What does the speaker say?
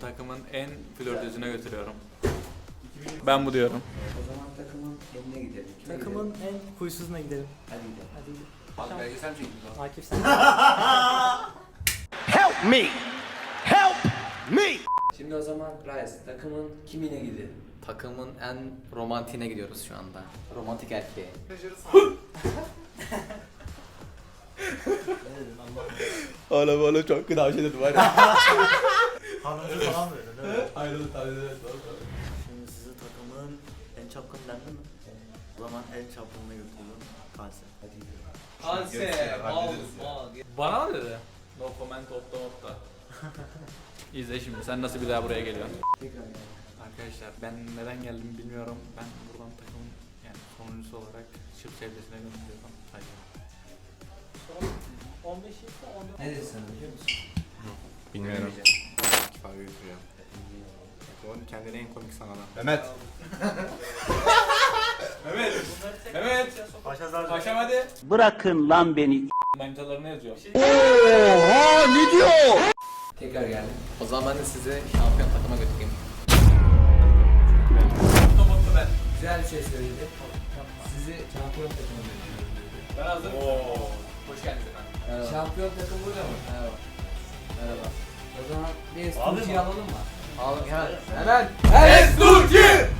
Seni takımın en flörtözüne götürüyorum. Ben bu diyorum. O zaman takımın eline gidelim. Kime Takımın gidelim? en huysuzuna gidelim. Hadi gidelim. Hadi gidelim. Bak belgesel mi çektik o? Akif sen. Help me! Help me! Şimdi o zaman Rice takımın kimine gidelim? Takımın en romantiğine gidiyoruz şu anda. Romantik erkeğe. Oğlum oğlum çok güzel şey dedim var ya. Hanımcı falan böyle değil mi? Ayrılık tabii evet. Şimdi sizi takımın en çapkın dendi mi? O zaman en çapkınına götürüyorum. Kalse. Hadi gidelim. Kanse, Bana mı dedi? No comment opta opta. İzle şimdi sen nasıl bir daha buraya geliyorsun. Tekrar yani. Arkadaşlar ben neden geldim bilmiyorum. Ben buradan takımın yani sonuncusu olarak şıp çevresine gönderiyorum. Hayır. 15 yaşında 14. Ne dedi sana biliyor musun? Bilmiyorum. Bilmeyeceğim. Götürüyor. Onun kendine en komik sanadan. Mehmet. Mehmet. Mehmet. Paşa zar. Paşam hadi. Bırakın lan beni. Manitalarına yazıyor. Tekrar geldim. O zaman ben de sizi şampiyon takıma götüreyim. Güzel bir şey söyledi. Sizi şampiyon takımına götürüyorum. Ben hazırım. Oo. Hoş geldiniz efendim. Şampiyon takım burada mı? Merhaba. Abi mi? alalım mı? Al hemen. Hemen. Es Türkiye!